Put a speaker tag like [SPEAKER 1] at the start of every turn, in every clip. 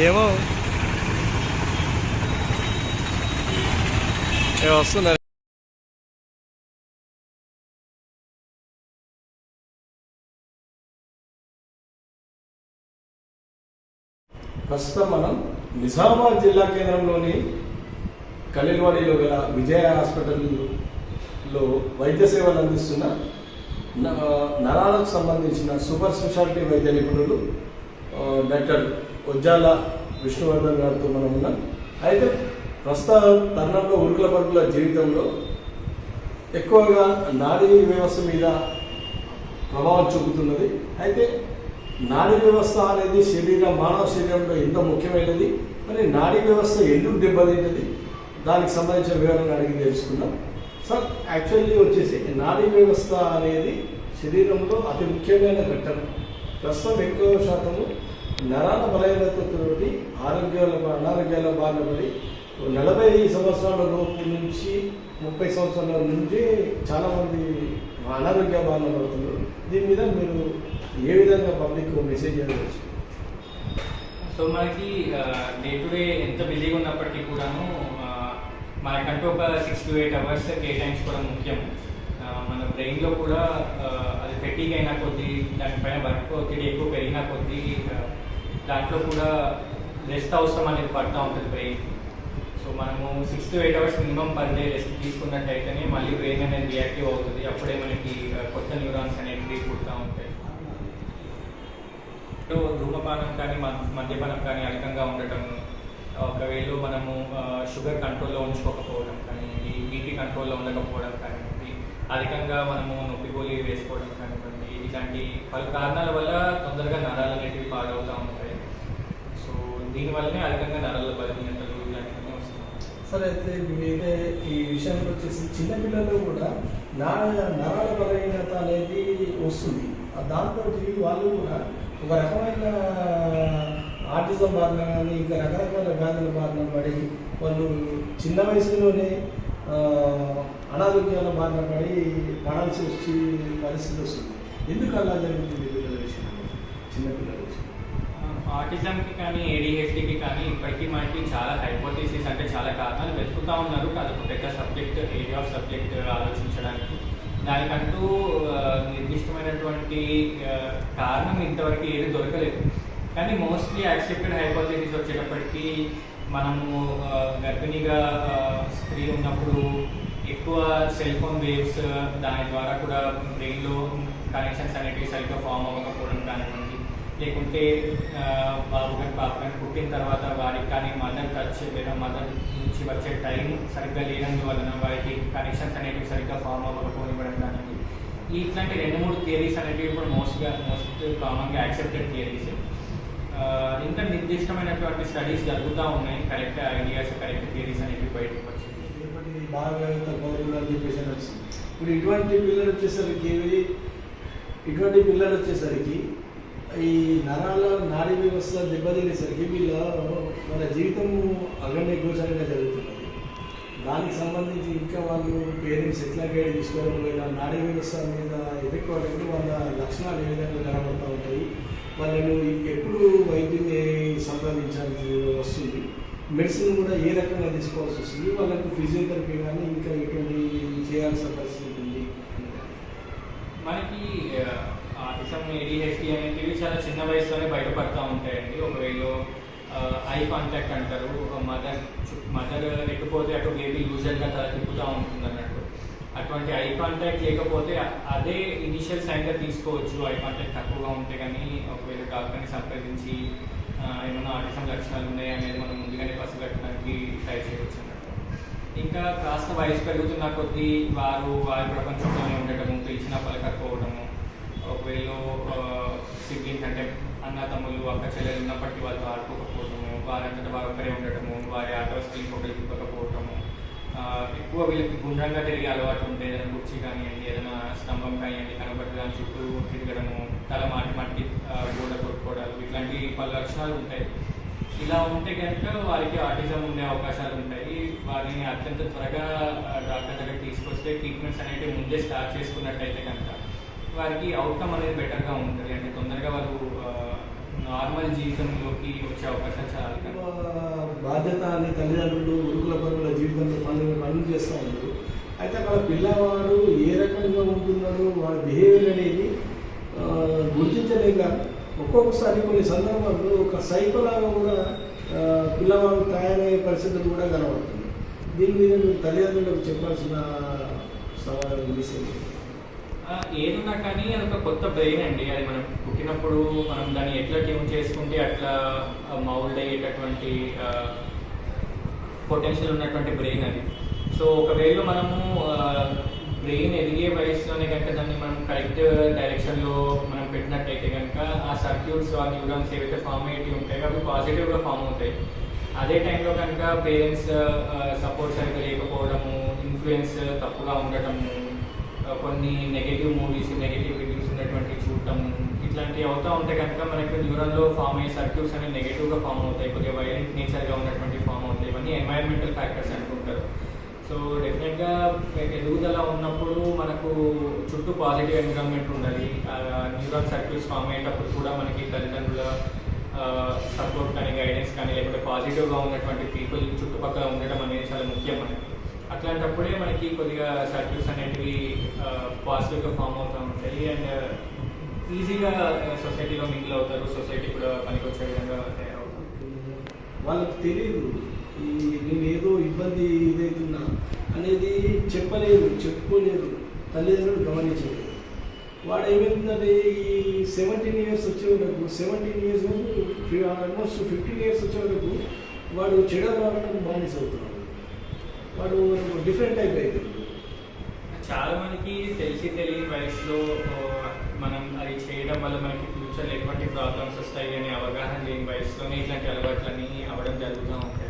[SPEAKER 1] ఏమో. వస్తున్నారు?
[SPEAKER 2] ప్రస్తుతం మనం నిజామాబాద్ జిల్లా కేంద్రంలోని కలిల్వాడిలో గల విజయ హాస్పిటల్లో వైద్య సేవలు అందిస్తున్న నరాలకు సంబంధించిన సూపర్ స్పెషాలిటీ వైద్య నిపుణులు డాక్టర్ కొజ్జాల విష్ణువర్ధన్ గారితో మనం ఉన్నాం. అయితే ప్రస్తుత తరుణంలో ఉరుకుల పరుగుల జీవితంలో ఎక్కువగా నాడీ వ్యవస్థ మీద ప్రభావం చూపుతున్నది. అయితే నాడీ వ్యవస్థ అనేది శరీరం మానవ శరీరంలో ఎంతో ముఖ్యమైనది. మరి నాడీ వ్యవస్థ ఎందుకు దెబ్బతింటది? దానికి సంబంధించిన వివరంగా అడిగి తెలుసుకుందాం. సార్ యాక్చువల్లీ వచ్చేసి నాడీ వ్యవస్థ అనేది శరీరంలో అతి ముఖ్యమైన ఘట్టం. ప్రస్తుతం ఎక్కువ శాతము నరాల బలహీనతతోటి ఆరోగ్యాల అనారోగ్యాల బాధపడి పడి నలభై సంవత్సరాల లోపు నుంచి ముప్పై సంవత్సరాల నుంచి చాలామంది అనారోగ్య బారిన పడుతున్నారు. దీని మీద మీరు ఏ విధంగా పబ్లిక్ మెసేజ్ చేయవచ్చు?
[SPEAKER 3] సో మనకి డే టు డే ఎంత బిజీగా ఉన్నప్పటికీ కూడాను మనకంటూ ఒక సిక్స్ టు ఎయిట్ అవర్స్ కేటాయించుకోవడం ముఖ్యం. మన బ్రెయిన్లో కూడా అది ఫెటీగ్ అయినా కొద్దీ దానిపైన వర్క్ ఒత్తిడి ఎక్కువ పెరిగిన కొద్దీ దాంట్లో కూడా రెస్ట్ అవసరం అనేది పడుతూ ఉంటుంది బ్రెయిన్ సో మనము six to eight hours minimum per day rest తీసుకున్నట్టయితేనే మళ్ళీ బ్రెయిన్ అనేది రియాక్టివ్ అవుతుంది. అప్పుడే మనకి కొత్త న్యూరాన్స్ అనేవి పుడతా ఉంటాయి. సో ధూమపానం కానీ మ- మద్యపానం కానీ అధికంగా ఉండటం ఒకవేళ మనము షుగర్ కంట్రోల్లో ఉంచుకోకపోవడం కానివ్వండి బీపీ కంట్రోల్లో ఉండకపోవడం కానివ్వండి అధికంగా మనము నొప్పి గోళీ వేసుకోవడం కానివ్వండి ఇలాంటి పలు కారణాల వల్ల తొందరగా నరాలు అనేటివి పాడవుతూ ఉంటాయి. దీనివల్లనే అధికంగా నరాల బలహీనతలు ఇలాంటివన్నీ వస్తున్నాయి.
[SPEAKER 2] సార్ అయితే మీరే ఈ విషయానికి వచ్చేసి చిన్నపిల్లలు కూడా నా నరాల బలహీనత అనేది వస్తుంది. దాంతో వాళ్ళు కూడా ఒక రకమైన ఆర్టిజం బారిన కానీ ఇంకా రకరకాల వ్యాధుల బారిన పడి వాళ్ళు చిన్న వయసులోనే అనారోగ్యాల బారిన పడి పడాల్సి వచ్చి పరిస్థితి వస్తుంది. ఎందుకు అలా జరుగుతుంది పిల్లల విషయంలో చిన్నపిల్లల విషయంలో
[SPEAKER 3] ఆటిజంకి కానీ ఏడిహెచ్డికి కానీ ఇప్పటికీ మనకి చాలా హైపోథీసిస్ అంటే చాలా కారణాలు వెతుకుతూ ఉన్నారు. అదొక పెద్ద సబ్జెక్ట్ ఏరియా ఆఫ్ సబ్జెక్ట్ ఆలోచించడానికి. దానికంటూ నిర్దిష్టమైనటువంటి కారణం ఇంతవరకు ఏది దొరకలేదు. కానీ మోస్ట్లీ యాక్సెప్టెడ్ హైపోథీసిస్ వచ్చేటప్పటికీ మనము గర్భిణిగా స్త్రీ ఉన్నప్పుడు ఎక్కువ సెల్ ఫోన్ వేవ్స్ దాని ద్వారా కూడా బ్రెయిన్లో కనెక్షన్స్ అనేటివి సరిగ్గా ఫామ్ అవ్వకపోవడం కానివ్వండి లేకుంటే బాబు కానీ బాబు కానీ పుట్టిన తర్వాత వారికి కానీ మదర్ టచ్ లేదా మదర్ నుంచి వచ్చే టైం సరిగ్గా లేనందువలన వారికి కనెక్షన్స్ అనేటివి సరిగ్గా ఫామ్ అవ్వకపోనివ్వడం కానీ ఇట్లాంటి రెండు మూడు థియరీస్ అనేటివి ఇప్పుడు మోస్ట్గా మోస్ట్ కామన్గా యాక్సెప్టెడ్ థియరీస్ ఇంకా నిర్దిష్టమైనటువంటి స్టడీస్ జరుగుతూ ఉన్నాయి. కరెక్ట్ ఐడియాస్ కరెక్ట్ థియరీస్ అనేవి బయటకు వచ్చింది
[SPEAKER 2] బాగా అని చెప్పేసి వచ్చింది ఇప్పుడు ఇటువంటి పిల్లలు వచ్చేసరికి ఇటువంటి పిల్లలు వచ్చేసరికి ఈ నరాల నాడీ వ్యవస్థ దెబ్బతినేసరికి వీళ్ళ మన జీవితం అగమ్య గోచరంగా జరుగుతున్నది. దానికి సంబంధించి ఇంకా వాళ్ళు పేరెంట్స్ ఎట్లా గైడ్ తీసుకోవడం లేదా నాడీ వ్యవస్థ మీద ఎఫెక్ట్ పడేప్పుడు వాళ్ళ లక్షణాలు ఏ విధంగా కనబడుతూ ఉంటాయి వాళ్ళను ఎప్పుడు వైద్యుని సంప్రదించాల్సి వస్తుంది మెడిసిన్ కూడా ఏ రకంగా తీసుకోవాల్సి వస్తుంది వాళ్ళకు ఫిజియోథెరపీ కానీ ఇంకా ఎటువంటి చేయాల్సిన పరిస్థితి ఉంటుంది
[SPEAKER 3] మనకి ఆటిజం ఏడిహెచ్డి అనేటివి చాలా చిన్న వయసులోనే బయటపడతా ఉంటాయండి. ఒకవేళ ఐ కాంటాక్ట్ అంటారు మదర్ మదర్ ఎట్టుపోతే అటు బేబీ యూజువల్గా తల తిప్పుతూ ఉంటుంది అన్నట్టు. అటువంటి ఐ కాంటాక్ట్ లేకపోతే అదే ఇనిషియల్ సైన్గా తీసుకోవచ్చు. ఐ కాంటాక్ట్ తక్కువగా ఉంటే కానీ ఒకవేళ డాక్టర్ని సంప్రదించి ఏమైనా ఆటిజం లక్షణాలు ఉన్నాయి అనేది మనం ముందుగానే పసిగట్టడానికి ట్రై చేయవచ్చు అన్నట్టు. ఇంకా కాస్త వయసు పెరుగుతున్న కొద్దీ వారు వారి ప్రపంచంలోనే ఉండటము పిలిచిన పలకపోవడము ఒకవేళ సిబ్లింగ్స్ అంటే అన్న తమ్ముళ్ళు అక్క చెల్లెలు ఉన్నప్పటికీ వాళ్ళతో ఆడుకోకపోవడము వారంతటా వారు ఒక్కరే ఉండటము వారి ఆటో వస్తువులు ఇంకొకరికి ఇవ్వకపోవడము ఎక్కువ వీళ్ళకి గుండ్రంగా తిరిగే అలవాటు ఉంటే ఏదైనా కుర్చీ కానివ్వండి ఏదైనా స్తంభం కానివ్వండి కనబడి దాని చుట్టూ తిరగడము తల మాటి మట్టి గోడ కొట్టుకోవడాలు ఇట్లాంటి పలు లక్షణాలు ఉంటాయి. ఇలా ఉంటే కనుక వారికి ఆటిజం ఉండే అవకాశాలు ఉంటాయి. వారిని అత్యంత త్వరగా డాక్టర్ దగ్గర తీసుకొస్తే ట్రీట్మెంట్స్ అనేవి ముందే స్టార్ట్ చేసుకున్నట్టయితే కనుక వారికి అవుట్కమ్ అనేది బెటర్గా ఉంటుంది. అంటే తొందరగా వాళ్ళు నార్మల్ జీవితంలోకి వచ్చే అవకాశం చాలా
[SPEAKER 2] బాధ్యత అనే తల్లిదండ్రులు గురుకుల పరుగుల జీవితంలో పనులు పనులు చేస్తూ ఉంటారు అయితే అక్కడ పిల్లవాడు ఏ రకంగా ఉంటున్నాడు వాడి బిహేవియర్ అనేది గుర్తించలేక ఒక్కొక్కసారి కొన్ని సందర్భాల్లో ఒక సైకోలాగా కూడా పిల్లవాడు తయారయ్యే పరిస్థితులు కూడా కనబడుతుంది దీని మీద మీరు తల్లిదండ్రులకు చెప్పాల్సిన సవాలు విషయం
[SPEAKER 3] ఏదున్నా కానీ అది ఒక కొత్త బ్రెయిన్ అండి. అది మనం పుట్టినప్పుడు మనం దాన్ని ఎట్లా ట్యూన్ చేసుకుంటే అట్లా మౌల్డ్ అయ్యేటటువంటి పొటెన్షియల్ ఉన్నటువంటి బ్రెయిన్ అది. సో ఒకవేళ మనము బ్రెయిన్ ఎదిగే వయసులోనే కనుక దాన్ని మనం కరెక్ట్ డైరెక్షన్లో మనం పెట్టినట్టయితే కనుక ఆ సర్క్యూట్స్ ఆ న్యూరాన్స్ ఏవైతే ఫామ్ అయ్యేవి ఉంటాయో అవి పాజిటివ్గా ఫామ్ అవుతాయి. అదే టైంలో కనుక పేరెంట్స్ సపోర్ట్ సరిగ్గా లేకపోవడము ఇన్ఫ్లుయెన్స్ తప్పుగా ఉండటము కొన్ని నెగిటివ్ మూవీస్ నెగిటివ్ రివ్యూస్ ఉన్నటువంటి చూడటం ఇట్లాంటివి అవుతూ ఉంటే కనుక మనకి న్యూరల్లో ఫామ్ అయ్యే సర్క్యూట్స్ అనేవి నెగిటివ్గా ఫామ్ అవుతాయి. కొద్దిగా వైలెంట్ నేచర్గా ఉన్నటువంటి ఫామ్ అవుతాయి. ఇవన్నీ ఎన్వైరన్మెంటల్ ఫ్యాక్టర్స్ అనుకుంటారు. సో డెఫినెట్గా ఎదుగుదల ఉన్నప్పుడు మనకు చుట్టూ పాజిటివ్ ఎన్విరాన్మెంట్ ఉండాలి. న్యూరాన్ సర్క్యూట్స్ ఫామ్ అయ్యేటప్పుడు కూడా మనకి తల్లిదండ్రుల సపోర్ట్ కానీ గైడెన్స్ కానీ లేకపోతే పాజిటివ్గా ఉన్నటువంటి పీపుల్ చుట్టుపక్కల ఉండడం అనేది చాలా ముఖ్యం మనకి. అట్లాంటప్పుడే మనకి కొద్దిగా సర్క్యూట్స్ అనేటివి పాజిటివ్గా ఫామ్ అవుతూ ఉంటాయి. అండ్ ఈజీగా సొసైటీలో మింగిల్ అవుతారు. సొసైటీ కూడా పనికొచ్చే విధంగా తయారవుతారు.
[SPEAKER 2] వాళ్ళకి తెలియదు ఈ నేనేదో ఇబ్బంది ఇదవుతున్నా అనేది చెప్పలేదు చెప్పుకోలేదు. తల్లిదండ్రులు గమనించలేదు. వాడు ఏమైందంటే ఈ సెవెంటీన్ ఇయర్స్ వచ్చే వరకు seventeen years almost fifteen years వచ్చే వరకు వాడు చెడు అలవాట్లకు బానిస అవుతున్నాడు వాడు డిఫరెంట్ అయిపోయింది
[SPEAKER 3] చాలా మందికి తెలిసి తెలియని వయసులో మనం అది చేయడం వల్ల మనకి ఫ్యూచర్లో ఎటువంటి ప్రాబ్లమ్స్ వస్తాయి అనే అవగాహన లేని వయసులోనే ఇట్లాంటి అలవాట్లన్నీ అవ్వడం జరుగుతూ ఉంటాయి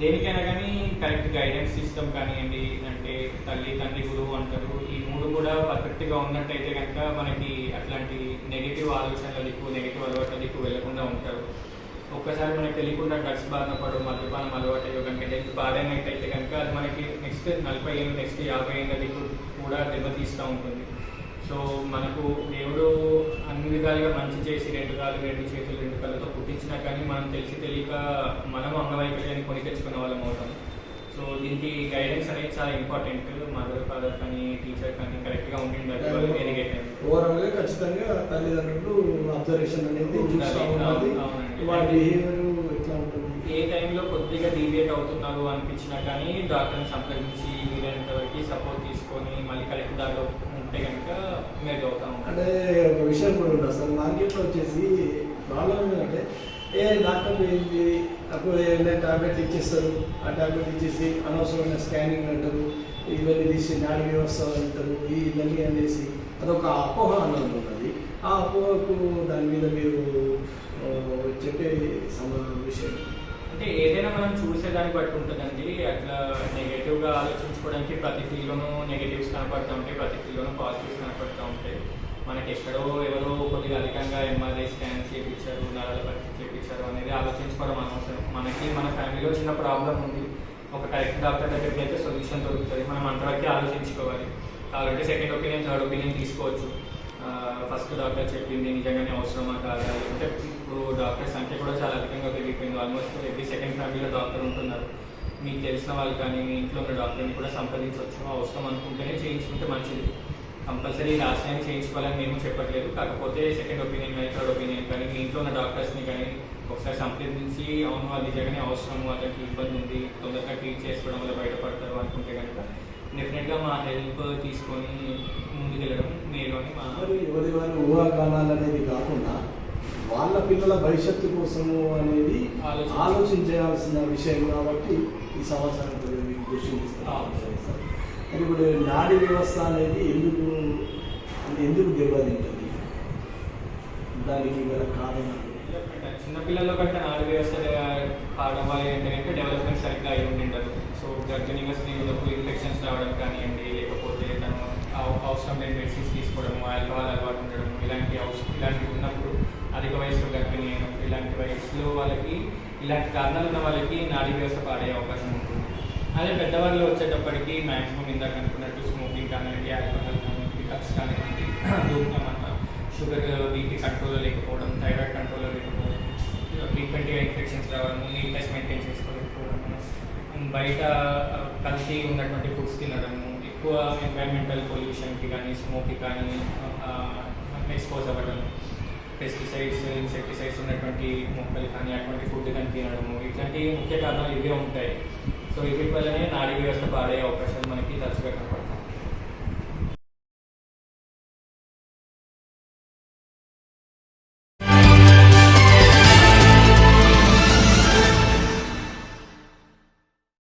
[SPEAKER 3] దేనికైనా కానీ కరెక్ట్ గైడెన్స్ సిస్టమ్ కానివ్వండి అంటే తల్లి తండ్రి గురువు అంటారు ఈ మూడు కూడా పర్ఫెక్ట్గా ఉన్నట్టయితే కనుక మనకి అట్లాంటి నెగిటివ్ ఆలోచనల దిక్కు నెగిటివ్ అలవాట్ల దిక్కు వెళ్ళకుండా ఉంటారు. ఒక్కసారి మనకి తెలియకుండా డ్రగ్స్ బారిన పడు మద్యపానం అలవాటు అయ్యో కనుక హెల్త్ బాధైనట్టయితే కనుక అది మనకి నెక్స్ట్ నలభై ఏళ్ళు నెక్స్ట్ యాభై ఏళ్ళది కూడా దెబ్బతీస్తూ ఉంటుంది. సో మనకు దేవుడు అన్ని విధాలుగా మంచి చేసి రెండు కాళ్ళు రెండు చేతులు రెండు కళ్ళతో పుట్టించినా కానీ మనం తెలిసి తెలియక మనం అంగవైకల్యాన్ని కొని తెచ్చుకునే వాళ్ళం అవుతాం. సో దీనికి గైడెన్స్ అనేది చాలా ఇంపార్టెంట్ మదర్ ఫాదర్ కానీ టీచర్ కానీ కరెక్ట్గా ఉండిండాలి టైం
[SPEAKER 2] ఓవరాల్గా ఖచ్చితంగా తల్లిదండ్రులు అబ్జర్వేషన్ అనేది బిహేవియర్ ఎట్లా ఉంటుంది?
[SPEAKER 3] ఏ టైంలో కొద్దిగా డీవియేట్ అవుతున్నారు అనిపించినా కానీ డాక్టర్ని సంప్రదించి వీలైనంత వరకు సపోర్ట్ తీసుకొని మళ్ళీ కరెక్ట్ దారిలో ఉంటే కనుక మెరుగు అవుతా
[SPEAKER 2] అంటే ఒక విషయం కూడా ఉంది అసలు మార్కెట్లో వచ్చేసి ప్రాబ్లం ఏంటంటే ఏ డాక్టర్ ఏంటి? అప్పుడు ఏదైనా టాబ్లెట్ ఇచ్చేస్తారు ఆ టాబ్లెట్ ఇచ్చేసి అనవసరమైన స్కానింగ్ అంటారు ఇవన్నీ తీసి నాడి వ్యవస్థ అంటారు ఈ ఇవన్నీ అనేసి అదొక అపోహ అన్నది ఉన్నది. ఆ అపోహకు దాని మీద మీరు చెప్పే సమాధానం విషయం.
[SPEAKER 3] అంటే ఏదైనా మనం చూసేదాన్ని బట్టి ఉంటుందండి. అట్లా నెగటివ్గా ఆలోచించుకోవడానికి ప్రతి ఫీల్లోనూ నెగిటివ్స్ కనపడుతూ ఉంటాయి ప్రతి ఫీల్లోనూ పాజిటివ్స్ కనపడుతూ ఉంటాయి. మనకి ఎక్కడో ఎవరో కొద్దిగా అధికంగా ఎంఆర్ఐ స్కాన్ చేయించారు నరాల పరీక్ష చేయించారు అనేది ఆలోచించుకోవడం అనవసరం. మనకి మన ఫ్యామిలీలో చిన్న ప్రాబ్లం ఉంది. ఒక కరెక్ట్ డాక్టర్ దగ్గరికి అయితే సొల్యూషన్ దొరుకుతుంది. మనం అంతవరకు ఆలోచించుకోవాలి. కాబట్టి సెకండ్ ఒపీనియన్ థర్డ్ ఒపీనియన్ తీసుకోవచ్చు. ఫస్ట్ డాక్టర్ చెప్పింది నిజంగానే అవసరమా కాదా? అంటే ఇప్పుడు డాక్టర్ సంఖ్య కూడా చాలా అధికంగా పెరిగిపోయింది. ఆల్మోస్ట్ ఎవ్రీ సెకండ్ ఫ్యామిలీలో డాక్టర్ ఉంటున్నారు. మీకు తెలిసిన వాళ్ళు కానీ మీ ఇంట్లో ఉన్న డాక్టర్ని కూడా సంప్రదించవచ్చు. అవసరం అనుకుంటేనే చేయించుకుంటే మంచిది. కంపల్సరీ లాస్ట్ టైం చేయించుకోవాలని మేము చెప్పట్లేదు. కాకపోతే సెకండ్ ఒపీనియన్ కానీ థర్డ్ ఒపీనియన్ కానీ మీ ఇంట్లో ఉన్న డాక్టర్స్ని కానీ ఒకసారి సంప్రదించి అవును అది నిజంగానే అవసరము అతనికి ఇబ్బంది ఉంది తొందరగా ట్రీట్ చేసుకోవడం వల్ల బయటపడతారు అనుకుంటే కనుక డెఫినెట్గా మా హెల్ప్ తీసుకొని ముందుకెళ్ళడం మేలు అని మా
[SPEAKER 2] ఎవరి వారి ఊహాగానాలు అనేది కాకుండా వాళ్ళ పిల్లల భవిష్యత్తు కోసము అనేది
[SPEAKER 3] ఆలోచించ-
[SPEAKER 2] ఆలోచించాల్సిన విషయం కాబట్టి ఈ సంవత్సరం
[SPEAKER 3] అవును.
[SPEAKER 2] మరి ఇప్పుడు నాడీ వ్యవస్థ అనేది ఎందుకు ఎందుకు దెబ్బతింటుంది? దానికి గల కారణాలు?
[SPEAKER 3] చిన్నపిల్లల్లో కంటే నాడు వ్యవస్థ పాడవాలి వల్ల ఏంటంటే డెవలప్మెంట్ సరిగ్గా అయి ఉండదు సో గర్భిణీగా స్త్రీలకు ఇన్ఫెక్షన్స్ రావడం కానివ్వండి లేకపోతే తను అవసరం లేని మెడిసిన్స్ తీసుకోవడము ఆల్కహాల్ అలవాటు ఉండడం ఇలాంటి అవసరం ఇలాంటివి ఉన్నప్పుడు అధిక వయసులో గర్భిణీ ఇలాంటి వయసులో వాళ్ళకి ఇలాంటి కారణాలు ఉన్న వాళ్ళకి నాడీ వ్యవస్థ పాడే అవకాశం ఉంటుంది అదే పెద్దవాళ్ళు వచ్చేటప్పటికి మ్యాక్సిమం ఇందాక అనుకున్నట్టు స్మోకింగ్ కానివ్వండి ఆల్కహాల్ కానివ్వండి డ్రగ్స్ కానివ్వండి ధూమపానం షుగర్ బీపీ కంట్రోల్లో లేకపోవడం థైరాయిడ్ కంట్రోల్లో లేకపోవడం ఫ్రీక్వెంట్గా ఇన్ఫెక్షన్స్ రావడం నీట్నెస్ మెయింటైన్ చేసుకోలేకపోవడం బయట కల్తీ ఉన్నటువంటి ఫుడ్స్ తినడము ఎక్కువ ఎన్వైరన్మెంటల్ పొల్యూషన్కి కానీ స్మోక్కి కానీ ఎక్స్పోజ్ అవ్వడం పెస్టిసైడ్స్ ఇన్సెక్టిసైడ్స్ ఉన్నటువంటి మొక్కలు కానీ అటువంటి ఫుడ్ కానీ తినడము ఇట్లాంటి ముఖ్య కారణాలు ఇవే ఉంటాయి. సో వీటి వల్లనే నాడీ వ్యవస్థ పాడయ్యే అవకాశాలు మనకి తరచుగా కనపడతాయి